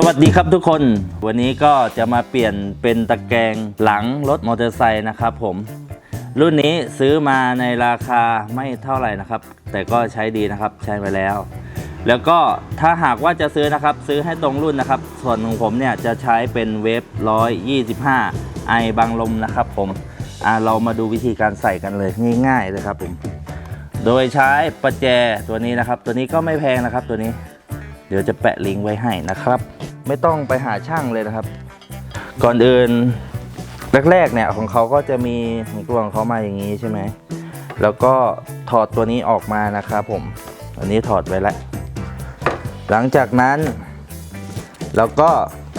สวัสดีครับทุกคน วันนี้ก็จะมาเปลี่ยนเป็นตะแกรงหลังรถมอเตอร์ไซค์นะครับผม รุ่นนี้ซื้อมาในราคาไม่เท่าไหร่นะครับ แต่ก็ใช้ดีนะครับใช้ไปแล้ว แล้วก็ถ้าหากว่าจะซื้อนะครับ ซื้อให้ตรงรุ่นนะครับ ส่วนของผมเนี่ยจะใช้เป็นเวฟ125 ไอบางลมนะครับผมอ่าเรามาดูวิธีการใส่กันเลยง่ายๆเลยครับผม โดยใช้ประแจตัวนี้นะครับ ตัวนี้ก็ไม่แพงนะครับตัวนี้เดี๋ยวจะแปะลิงก์ไว้ให้นะครับ ไม่ต้องไปหาช่างเลยนะครับ ก่อนอื่นแรกๆเนี่ยของเขาก็จะมีของตัวของเขามาอย่างนี้ใช่ไหมแล้วก็ถอดตัวนี้ออกมานะครับผมอันนี้ถอดไว้แล้วหลังจากนั้นแล้วก็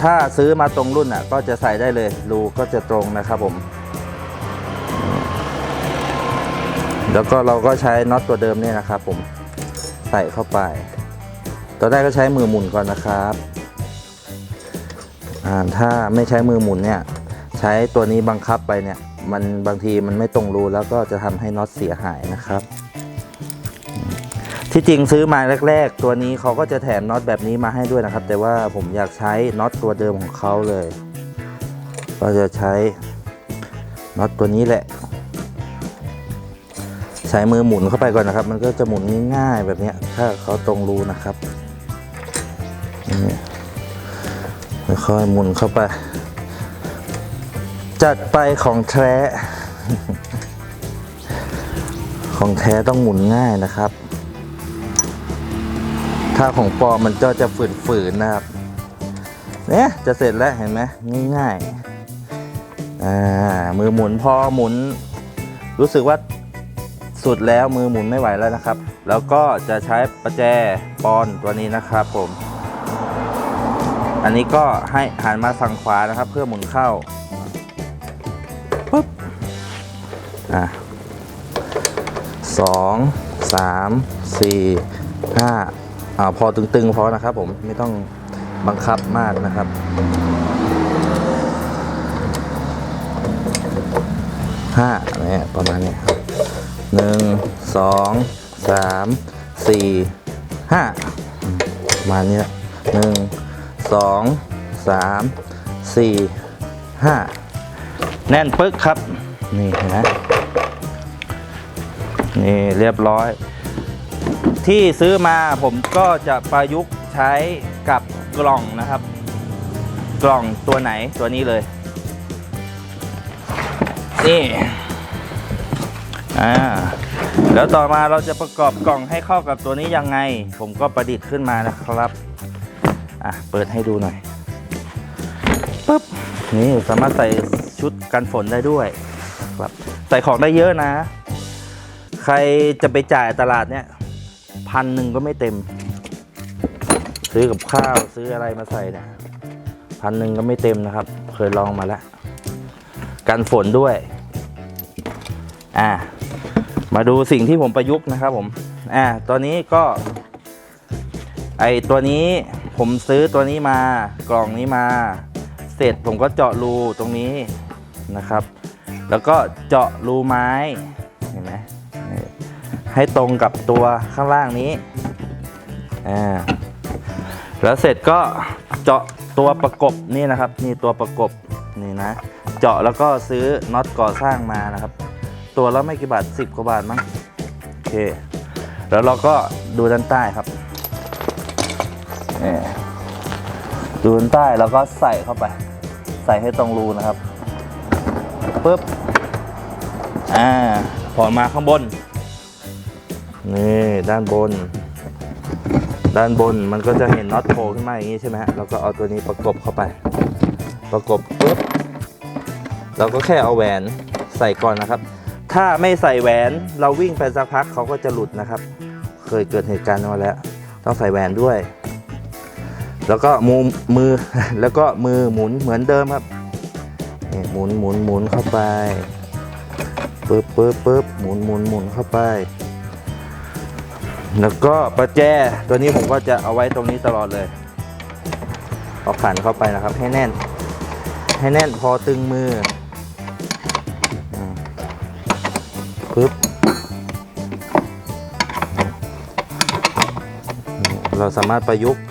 ถ้าซื้อมาตรงรุ่นอะ ก็จะใส่ได้เลยรูก็จะตรงนะครับผม แล้วก็เราก็ใช้น็อตตัวเดิมเนี่ยนะครับผมใส่เข้าไปตอนแรกก็ใช้มือหมุนก่อนนะครับ ถ้าไม่ใช้มือหมุนเนี่ยใช้ตัวนี้บังคับไปเนี่ยมันบางทีมันไม่ตรงรูแล้วก็จะทำให้น็อตเสียหายนะครับ ที่จริงซื้อมาแรก ๆ ตัวนี้เขาก็จะแถมน็อตแบบนี้มาให้ด้วยนะครับ แต่ว่าผมอยากใช้น็อตตัวเดิมของเขาเลย ก็จะใช้น็อตตัวนี้แหละ ใช้มือหมุนเข้าไปก่อนนะครับ มันก็จะหมุนง่ายๆแบบนี้ถ้าเขาตรงรูนะครับนี่ ค่อยหมุนเข้าไป จัดไปของแท้ ของแท้ต้องหมุนง่ายนะครับ ถ้าของปลอมมันก็จะฝืนๆนะครับเนี่ยจะเสร็จแล้วเห็นไหมง่ายๆอ่ามือหมุนพอหมุน รู้สึกว่าสุดแล้วมือหมุนไม่ไหวแล้วนะครับ แล้วก็จะใช้ประแจปอนตัวนี้นะครับผม อันนี้ก็ให้หันมาฝั่งขวานะครับ เพื่อหมุนเข้าปุ๊บอะสองสามสี่ห้าอ่าพอตึงๆพอนะครับผมไม่ต้องบังคับมากนะครับห้าเนี่ยประมาณนี้ครับหนึ่งสองสามสี่ห้าประมาณนี้หนึ่ง สองสามสี่ห้าแน่นปึ๊กครับ นี่เห็นไหมนี่เรียบร้อย ที่ซื้อมาผมก็จะประยุกต์ใช้กับกล่องนะครับ กล่องตัวไหนตัวนี้เลย นี่อ่าแล้วต่อมาเราจะประกอบกล่องให้เข้ากับตัวนี้ยังไง ผมก็ประดิษฐ์ขึ้นมานะครับ อะเปิดให้ดูหน่อยปุ๊บนี่สามารถใส่ชุดกันฝนได้ด้วยครับใส่ของได้เยอะนะ ใครจะไปจ่ายตลาดเนี่ยพันหนึ่งก็ไม่เต็ม ซื้อกับข้าวซื้ออะไรมาใส่เนี่ยพันหนึ่งก็ไม่เต็มนะครับ เคยลองมาแล้วกันฝนด้วย อ่า มาดูสิ่งที่ผมประยุกต์นะครับผม อ่าตัวนี้ก็ ไอตัวนี้ ผมซื้อตัวนี้มากล่องนี้มา เสร็จผมก็เจาะรูตรงนี้นะครับ แล้วก็เจาะรูไม้เห็นไหมให้ตรงกับตัวข้างล่างนี้อ่าแล้วเสร็จก็เจาะตัวประกบนี่นะครับนี่ตัวประกบนี่นะ เจาะแล้วก็ซื้อน็อตก่อสร้างมานะครับ ตัวละไม่กี่บาทสิบกว่าบาทมั้งโอเค แล้วเราก็ดูด้านใต้ครับ นี่ดูด้านใต้แล้วก็ใส่เข้าไป ใส่ให้ตรงรูนะครับปุ๊บอ่าพอมาข้างบน นี่ด้านบน ด้านบนมันก็จะเห็นน็อตโผล่ขึ้นมาอย่างนี้ใช่ไหมฮะเราก็เอาตัวนี้ประกบเข้าไป ประกบปุ๊บเราก็แค่เอาแหวนใส่ก่อนนะครับ ถ้าไม่ใส่แหวนเราวิ่งไปสักพักเขาก็จะหลุดนะครับ เคยเกิดเหตุการณ์มาแล้ว ต้องใส่แหวนด้วย แล้วก็มือมือแล้วก็มือหมุนเหมือนเดิมครับนี่หมุนหมุนหมุนเข้าไปปึ๊บปึ๊บปึ๊บหมุนหมุนหมุนเข้าไป แล้วก็ประแจตัวนี้ผมก็จะเอาไว้ตรงนี้ตลอดเลยเอาขันเข้าไปนะครับ ให้แน่น ให้แน่นพอตึงมือปึ๊บเราสามารถประยุกต์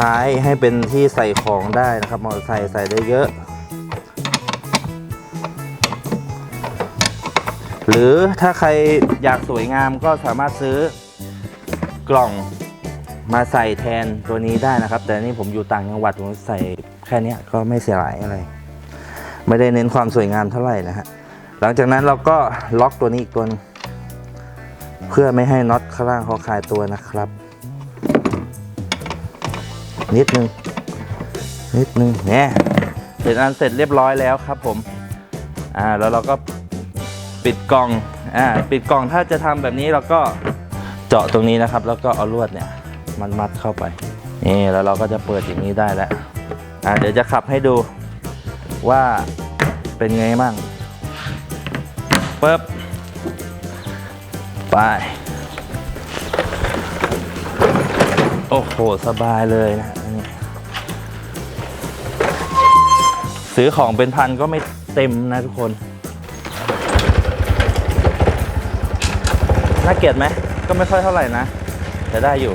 ท้ายให้เป็นที่ใส่ของได้นะครับ มอเตอร์ไซค์ใส่ได้เยอะ หรือถ้าใครอยากสวยงามก็สามารถซื้อกล่องมาใส่แทนตัวนี้ได้นะครับ แต่นี่ผมอยู่ต่างจังหวัดผมใส่แค่นี้ก็ไม่เสียหายอะไร ไม่ได้เน้นความสวยงามเท่าไหร่นะฮะหลังจากนั้นเราก็ล็อกตัวนี้อีกตัวนึงเพื่อไม่ให้น็อตข้างล่างเขาคลายตัวนะครับ นิดนึง นิดนึงเนี่ยเสร็จอันเสร็จเรียบร้อยแล้วครับผมอ่าแล้วเราก็ปิดกล่องอ่าปิดกล่องถ้าจะทำแบบนี้เราก็เจาะตรงนี้นะครับ แล้วก็เอาลวดเนี่ยมันมัดเข้าไปนี่แล้วเราก็จะเปิดอย่างนี้ได้แล้วอ่าเดี๋ยวจะขับให้ดูว่าเป็นไงบ้างปึ๊บไป โอ้โห สบายเลยนะ ซื้อของเป็นพันก็ไม่เต็มนะทุกคน น่าเกลียดไหม ก็ไม่ค่อยเท่าไหร่นะ แต่ได้อยู่